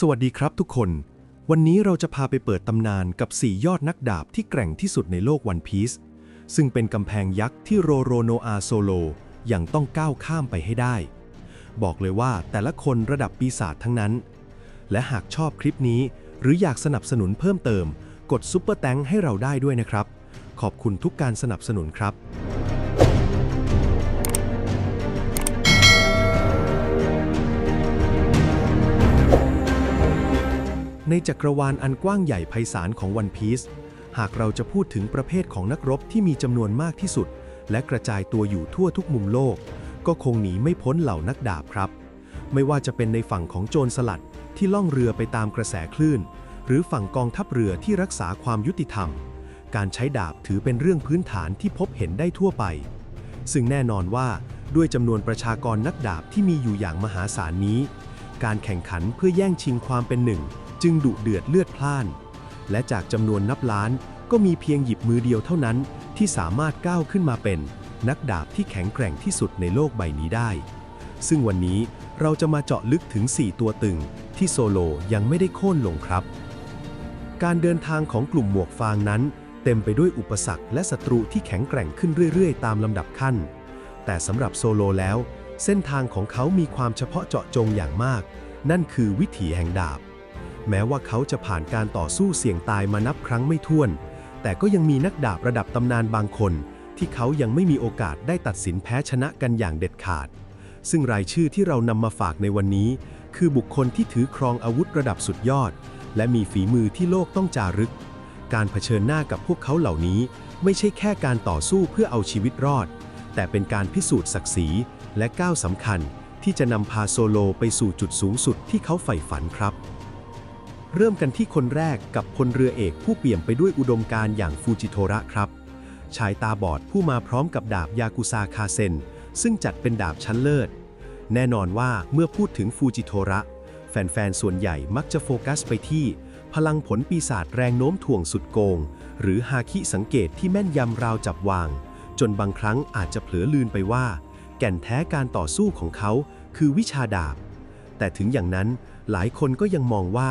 สวัสดีครับทุกคน วันนี้เราจะพาไปเปิดตำนานกับ 4 ยอดนักดาบที่แกร่งที่สุดในโลกวันพีซซึ่งเป็นกำแพงยักษ์ที่โรโรโนอาโซโลยังต้องก้าวข้ามไปให้ได้ บอกเลยว่าแต่ละคนระดับปีศาจทั้งนั้น และหากชอบคลิปนี้ หรืออยากสนับสนุนเพิ่มเติม กดซุปเปอร์แตงให้เราได้ด้วยนะครับ ขอบคุณทุกการสนับสนุนครับ ในจักรวาลอันกว้างใหญ่ไพศาลของวันพีซหากเราจะพูดถึงประเภทของนักรบที่มีจำนวนมากที่สุด และกระจายตัวอยู่ทั่วทุกมุมโลก ก็คงหนีไม่พ้นเหล่านักดาบครับ ไม่ว่าจะเป็นในฝั่งของโจรสลัดที่ล่องเรือไปตามกระแสคลื่น หรือฝั่งกองทัพเรือที่รักษาความยุติธรรม การใช้ดาบถือเป็นเรื่องพื้นฐานที่พบเห็นได้ทั่วไป ซึ่งแน่นอนว่าด้วยจำนวนประชากรนักดาบที่มีอยู่อย่างมหาศาลนี้ การแข่งขันเพื่อแย่งชิงความเป็นหนึ่ง จึงดุเดือดเลือดพล่าน และจากจำนวนนับล้านก็มีเพียงหยิบมือเดียวเท่านั้นที่สามารถก้าวขึ้นมาเป็น นักดาบที่แข็งแกร่งที่สุดในโลกใบนี้ได้ ซึ่งวันนี้เราจะมาเจาะลึกถึง 4 ตัวตึง ที่โซโลยังไม่ได้โค่นลงครับ การเดินทางของกลุ่มหมวกฟางนั้น เต็มไปด้วยอุปสรรคและศัตรูที่แข็งแกร่งขึ้นเรื่อยๆ ตามลำดับขั้น แต่สำหรับโซโลแล้ว เส้นทางของเขามีความเฉพาะเจาะจงอย่างมาก นั่นคือวิถีแห่งดาบ แม้ว่าเขาจะผ่านการต่อสู้เสี่ยงตายมานับครั้งไม่ถ้วน แต่ก็ยังมีนักดาบระดับตำนานบางคน ที่เขายังไม่มีโอกาสได้ตัดสินแพ้ชนะกันอย่างเด็ดขาด ซึ่งรายชื่อที่เรานำมาฝากในวันนี้ คือบุคคลที่ถือครองอาวุธระดับสุดยอด และมีฝีมือที่โลกต้องจารึก การเผชิญหน้ากับพวกเขาเหล่านี้ ไม่ใช่แค่การต่อสู้เพื่อเอาชีวิตรอด แต่เป็นการพิสูจน์ศักดิ์ศรีและก้าวสำคัญ ที่จะนำพาโซโลไปสู่จุดสูงสุดที่เขาใฝ่ฝันครับ เริ่มกันที่คนแรกกับพลเรือเอกผู้เปี่ยมไปด้วยอุดมการ์อย่างฟูจิโทระครับ ชายตาบอดผู้มาพร้อมกับดาบยากุซาคาเซน ซึ่งจัดเป็นดาบชั้นเลิศ แน่นอนว่าเมื่อพูดถึงฟูจิโทระ แฟนๆ ส่วนใหญ่มักจะโฟกัสไปที่ พลังผลปีศาจแรงโน้มถ่วงสุดโกง หรือฮาคิสังเกตที่แม่นยำราวจับวาง จนบางครั้งอาจจะเผลอลืนไปว่า แก่นแท้การต่อสู้ของเขา คือวิชาดาบ แต่ถึงอย่างนั้นหลายคนก็ยังมองว่า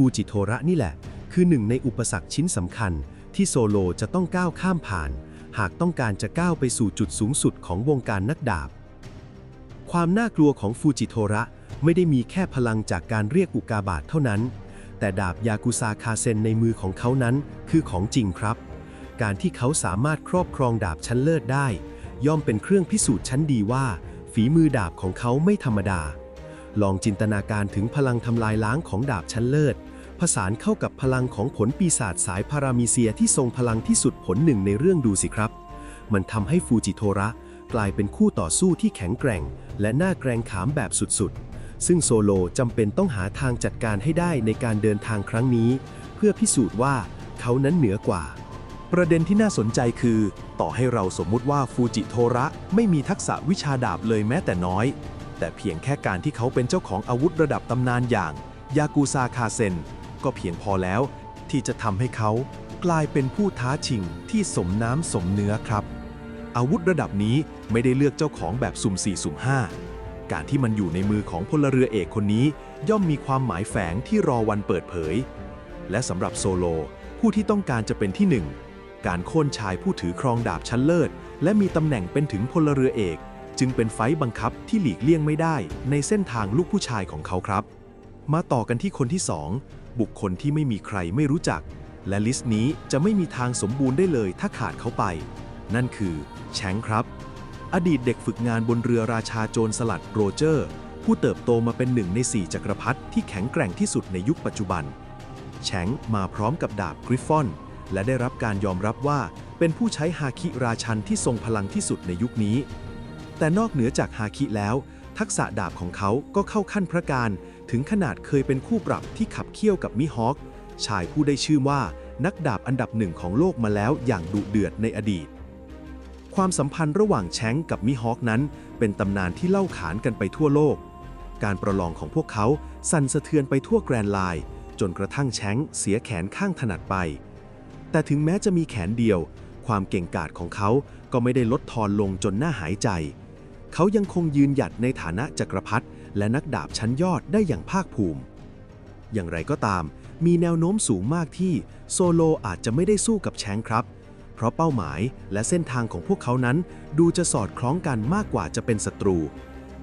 ฟูจิโทระนี่แหละ คือหนึ่งในอุปสรรคชิ้นสำคัญ ที่โซโลจะต้องก้าวข้ามผ่าน หากต้องการจะก้าวไปสู่จุดสูงสุดของวงการนักดาบ ความน่ากลัวของฟูจิโทระไม่ได้มีแค่พลังจากการเรียกอุกาบาตเท่านั้น แต่ดาบยากุซาคาเซนในมือของเขานั้นคือของจริงครับ การที่เขาสามารถครอบครองดาบชั้นเลิศได้ ย่อมเป็นเครื่องพิสูจน์ชั้นดีว่า ฝีมือดาบของเขาไม่ธรรมดา ลองจินตนาการถึงพลังทำลายล้างของดาบชั้นเลิศ ผสานเข้ากับพลังของผลปีศาจสายพารามีเซียที่ทรงพลังที่สุดผลหนึ่งในเรื่องดูสิครับ มันทำให้ฟูจิโทระกลายเป็นคู่ต่อสู้ที่แข็งแกร่ง และน่าแกรงขามแบบสุดๆ ซึ่งโซโลจำเป็นต้องหาทางจัดการให้ได้ในการเดินทางครั้งนี้ เพื่อพิสูจน์ว่าเขานั้นเหนือกว่า ประเด็นที่น่าสนใจคือ ต่อให้เราสมมุติว่าฟูจิโทระไม่มีทักษะวิชาดาบเลยแม้แต่น้อย แต่เพียงแค่การที่เขาเป็นเจ้าของอาวุธระดับตำนานอย่างยากูซาคาเซน ก็เพียงพอแล้ว ที่จะทำให้เขากลายเป็นผู้ท้าชิงที่สมน้ำสมเนื้อครับ อาวุธระดับนี้ไม่ได้เลือกเจ้าของแบบสุ่ม4สุ่ม5การที่มันอยู่ในมือของพลเรือเอกคนนี้ ย่อมมีความหมายแฝงที่รอวันเปิดเผย และสำหรับโซโล ผู้ที่ต้องการจะเป็นที่หนึ่งการโค่นชายผู้ถือครองดาบชั้นเลิศ และมีตำแหน่งเป็นถึงพลเรือเอก จึงเป็นไฟต์บังคับที่หลีกเลี่ยงไม่ได้ในเส้นทางลูกผู้ชายของเขาครับ มาต่อกันที่คนที่2 บุคคลที่ไม่มีใครไม่รู้จัก และลิสต์นี้จะไม่มีทางสมบูรณ์ได้เลยถ้าขาดเขาไป นั่นคือแชงครับ อดีตเด็กฝึกงานบนเรือราชาโจรสลัดโรเจอร์ ผู้เติบโตมาเป็นหนึ่งในสี่จักรพรรดิที่แข็งแกร่งที่สุดในยุคปัจจุบัน แชงมาพร้อมกับดาบกริฟฟอน และได้รับการยอมรับว่าเป็นผู้ใช้ฮาคิราชันที่ทรงพลังที่สุดในยุคนี้ แต่นอกเหนือจากฮาคิแล้ว ทักษะดาบของเขาก็เข้าขั้นพระการ ถึงขนาดเคยเป็นคู่ปรับที่ขับเคี่ยวกับมิฮอคชายผู้ได้ชื่อว่านักดาบอันดับหนึ่งของโลกมาแล้วอย่างดุเดือดในอดีต ความสัมพันธ์ระหว่างแชงกับมิฮอคนั้น เป็นตำนานที่เล่าขานกันไปทั่วโลก การประลองของพวกเขาสั่นสะเทือนไปทั่วแกรนไลน์จนกระทั่งแชงเสียแขนข้างถนัดไป แต่ถึงแม้จะมีแขนเดียว ความเก่งกาจของเขาก็ไม่ได้ลดทอนลงจนหน้าหายใจ เขายังคงยืนหยัดในฐานะจักรพรรดิ และนักดาบชั้นยอดได้อย่างภาคภูมิ อย่างไรก็ตาม มีแนวโน้มสูงมากที่โซโลอาจจะไม่ได้สู้กับแชงครับ เพราะเป้าหมายและเส้นทางของพวกเขานั้น ดูจะสอดคล้องกันมากกว่าจะเป็นศัตรู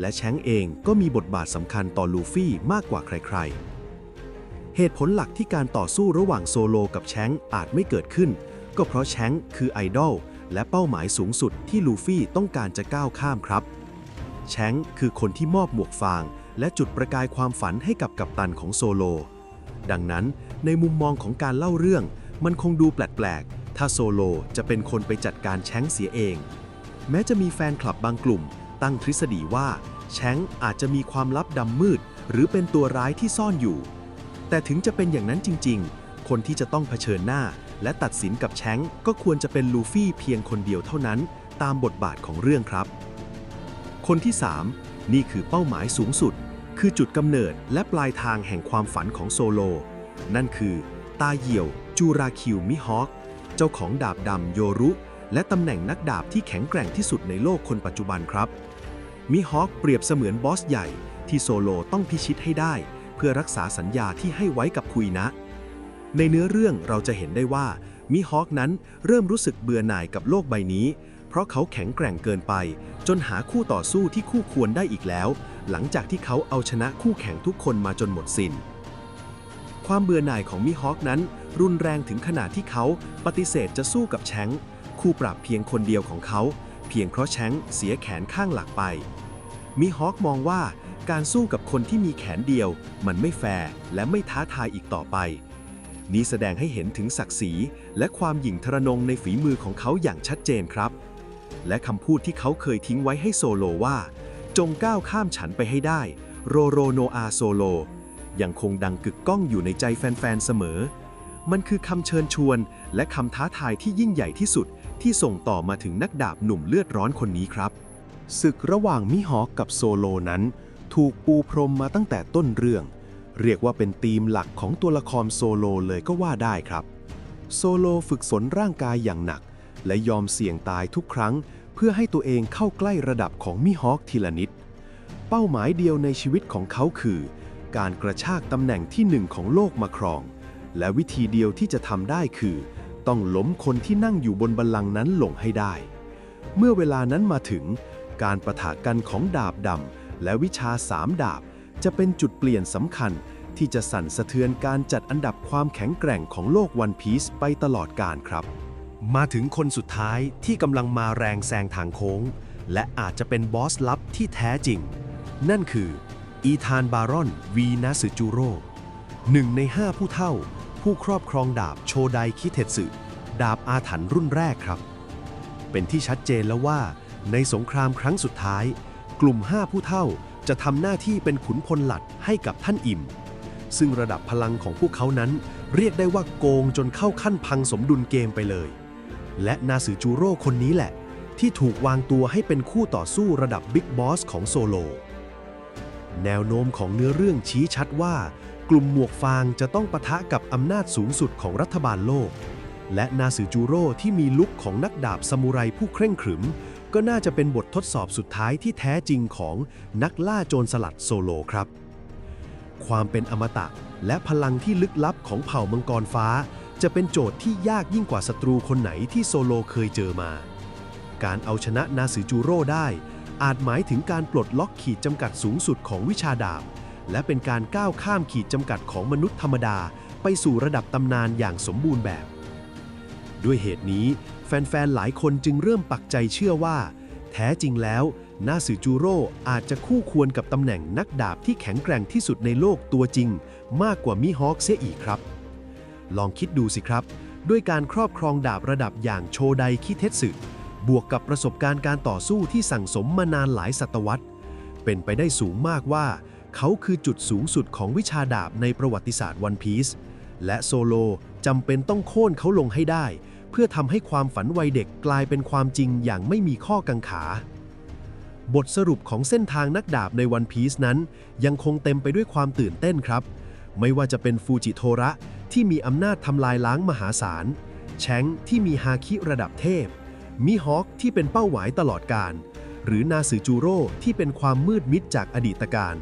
และแชงเองก็มีบทบาทสำคัญต่อลูฟี่มากกว่าใคร ๆ เหตุผลหลักที่การต่อสู้ระหว่างโซโลกับแชงอาจไม่เกิดขึ้น ก็เพราะแชงคือไอดอลและเป้าหมายสูงสุดที่ลูฟี่ต้องการจะก้าวข้ามครับ แชงคือคนที่มอบหมวกฟาง และจุดประกายความฝันให้กับกัปตันของโซโล ดังนั้นในมุมมองของการเล่าเรื่อง มันคงดูแปลกๆ ถ้าโซโลจะเป็นคนไปจัดการแชงเสียเอง แม้จะมีแฟนคลับบางกลุ่ม ตั้งทฤษฎีว่าแชงอาจจะมีความลับดำมืด หรือเป็นตัวร้ายที่ซ่อนอยู่ แต่ถึงจะเป็นอย่างนั้นจริง ๆ คนที่จะต้องเผชิญหน้า และตัดสินกับแชงก็ควรจะเป็นลูฟี่เพียงคนเดียวเท่านั้น ตามบทบาทของเรื่องครับ คนที่ 3 นี่คือเป้าหมายสูงสุด คือจุดกำเนิดและปลายทางแห่งความฝันของโซโล นั่นคือ ตาเหี่ยว จูราคิวมิฮอคเจ้าของดาบดำโยรุ และตำแหน่งนักดาบที่แข็งแกร่งที่สุดในโลกคนปัจจุบันครับ มิฮอคเปรียบเสมือนบอสใหญ่ที่โซโลต้องพิชิตให้ได้ เพื่อรักษาสัญญาที่ให้ไว้กับคุยนะ ในเนื้อเรื่องเราจะเห็นได้ว่ามิฮอคนั้นเริ่มรู้สึกเบื่อหน่ายกับโลกใบนี้ เพราะเขาแข็งแกร่งเกินไป จนหาคู่ต่อสู้ที่คู่ควรได้อีกแล้ว หลังจากที่เขาเอาชนะคู่แข่งทุกคนมาจนหมดสิน้น ความเบื่อหน่ายของมิฮอคนั้น รุนแรงถึงขนาดที่เขาปฏิเสธจะสู้กับแชงคู่ปรับเพียงคนเดียวของเขา เพียงเพราะแชงเสียแขนข้างหลักไปมิฮอคมองว่าการสู้กับคนที่มีแขนเดียว มันไม่แฟร์และไม่ท้าทายอีกต่อไป นี้แสดงให้เห็นถึงศักดิ์ศรีและความหยิ่งทะนงในฝีมือของเขาอย่างชัดเจนครับ และคำพูดที่เขาเคยทิ้งไว้ให้โซโลว่า จงก้าวข้ามฉันไปให้ได้ โรโรโนอาโซโล ยังคงดังกึกก้องอยู่ในใจแฟนๆเสมอ มันคือคำเชิญชวน และคำท้าทายที่ยิ่งใหญ่ที่สุด ที่ส่งต่อมาถึงนักดาบหนุ่มเลือดร้อนคนนี้ครับ ศึกระหว่างมิฮอคกับโซโลนั้น ถูกปูพรมมาตั้งแต่ต้นเรื่อง เรียกว่าเป็นธีมหลักของตัวละครโซโลเลยก็ว่าได้ครับ โซโลฝึกฝนร่างกายอย่างหนัก และยอมเสี่ยงตายทุกครั้ง เพื่อให้ตัวเองเข้าใกล้ระดับของมิฮอคทีละนิด เป้าหมายเดียวในชีวิตของเขาคือ การกระชากตำแหน่งที่หนึ่งของโลกมาครอง และวิธีเดียวที่จะทำได้คือ ต้องล้มคนที่นั่งอยู่บนบัลลังก์นั้นลงให้ได้ เมื่อเวลานั้นมาถึง การประทะกันของดาบดำและวิชาสามดาบ จะเป็นจุดเปลี่ยนสำคัญที่จะสั่นสะเทือนการจัดอันดับความแข็งแกร่งของโลกวันพีซไปตลอดกาลครับ มาถึงคนสุดท้ายที่กำลังมาแรงแซงทางโค้ง และอาจจะเป็นบอสลับที่แท้จริง นั่นคือ อีธานบารอน วีนาสึจูโร่หนึ่งในห้าผู้เท่า ผู้ครอบครองดาบโชไดคิเทสึดาบอาถรรพ์รุ่นแรกครับ เป็นที่ชัดเจนแล้วว่า ในสงครามครั้งสุดท้าย กลุ่ม 5 ผู้เท่าจะทำหน้าที่เป็นขุนพลหลัดให้กับท่านอิมซึ่งระดับพลังของพวกเขานั้น เรียกได้ว่าโกงจนเข้าขั้นพังสมดุลเกมไปเลย และนาสือจูโร่คนนี้แหละ ที่ถูกวางตัวให้เป็นคู่ต่อสู้ระดับบิ๊กบอสของโซโล แนวโน้มของเนื้อเรื่องชี้ชัดว่า กลุ่มหมวกฟางจะต้องปะทะกับอำนาจสูงสุดของรัฐบาลโลก และนาสือจูโร่ที่มีลุคของนักดาบซามูไรผู้เคร่งขรึม ก็น่าจะเป็นบททดสอบสุดท้ายที่แท้จริงของนักล่าโจรสลัดโซโลครับ ความเป็นอมตะและพลังที่ลึกลับของเผ่ามังกรฟ้า จะเป็นโจทย์ที่ยากยิ่งกว่าศัตรูคนไหนที่โซโลเคยเจอมา การเอาชนะนาสือจูโร่ได้ อาจหมายถึงการปลดล็อกขีดจำกัดสูงสุดของวิชาดาบ และเป็นการก้าวข้ามขีดจำกัดของมนุษย์ธรรมดา ไปสู่ระดับตำนานอย่างสมบูรณ์แบบ ด้วยเหตุนี้ แฟนๆ หลายคนจึงเริ่มปักใจเชื่อว่า แท้จริงแล้วนาสือจูโร่อาจจะคู่ควรกับตำแหน่งนักดาบที่แข็งแกร่งที่สุดในโลกตัวจริง มากกว่ามิฮอคเสียอีกครับ ลองคิดดูสิครับ ด้วยการครอบครองดาบระดับอย่างโชไดคิเทสึบวกกับประสบการณ์การต่อสู้ที่สั่งสมมานานหลายศตวรรษ เป็นไปได้สูงมากว่า เขาคือจุดสูงสุดของวิชาดาบในประวัติศาสตร์วันพีซและโซโลจำเป็นต้องโค่นเขาลงให้ได้ เพื่อทำให้ความฝันวัยเด็กกลายเป็นความจริงอย่างไม่มีข้อกังขา บทสรุปของเส้นทางนักดาบในวันพีซนั้น ยังคงเต็มไปด้วยความตื่นเต้นครับ ไม่ว่าจะเป็นฟูจิโทระ ที่มีอำนาจทำลายล้างมหาศาล แชงที่มีฮาคิระดับเทพ มิฮอคที่เป็นเป้าหมายตลอดการ หรือนาสือจูโร่ที่เป็นความมืดมิดจากอดีตการ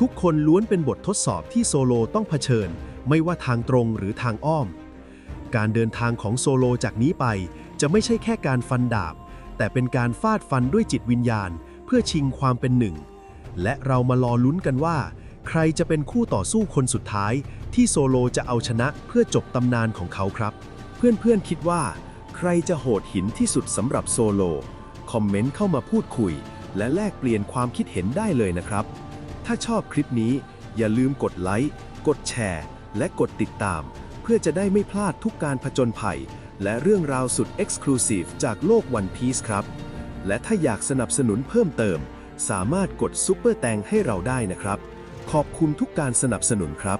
ทุกคนล้วนเป็นบททดสอบที่โซโลต้องเผชิญ ไม่ว่าทางตรงหรือทางอ้อม การเดินทางของโซโลจากนี้ไปจะไม่ใช่แค่การฟันดาบ แต่เป็นการฟาดฟันด้วยจิตวิญญาณ เพื่อชิงความเป็นหนึ่ง และเรามารอลุ้นกันว่า ใครจะเป็นคู่ต่อสู้คนสุดท้ายที่โซโลจะเอาชนะเพื่อจบตำนานของเขาครับ เพื่อนๆคิดว่า ใครจะโหดหินที่สุดสำหรับโซโล คอมเมนต์เข้ามาพูดคุย และแลกเปลี่ยนความคิดเห็นได้เลยนะครับ ถ้าชอบคลิปนี้อย่าลืมกดไลค์กดแชร์ และกดติดตาม เพื่อจะได้ไม่พลาดทุกการผจญภัย และเรื่องราวสุด Exclusive จากโลก One Piece ครับ และถ้าอยากสนับสนุนเพิ่มเติม สามารถกดซุปเปอร์แตงให้เราได้นะครับ ขอบคุณทุกการสนับสนุนครับ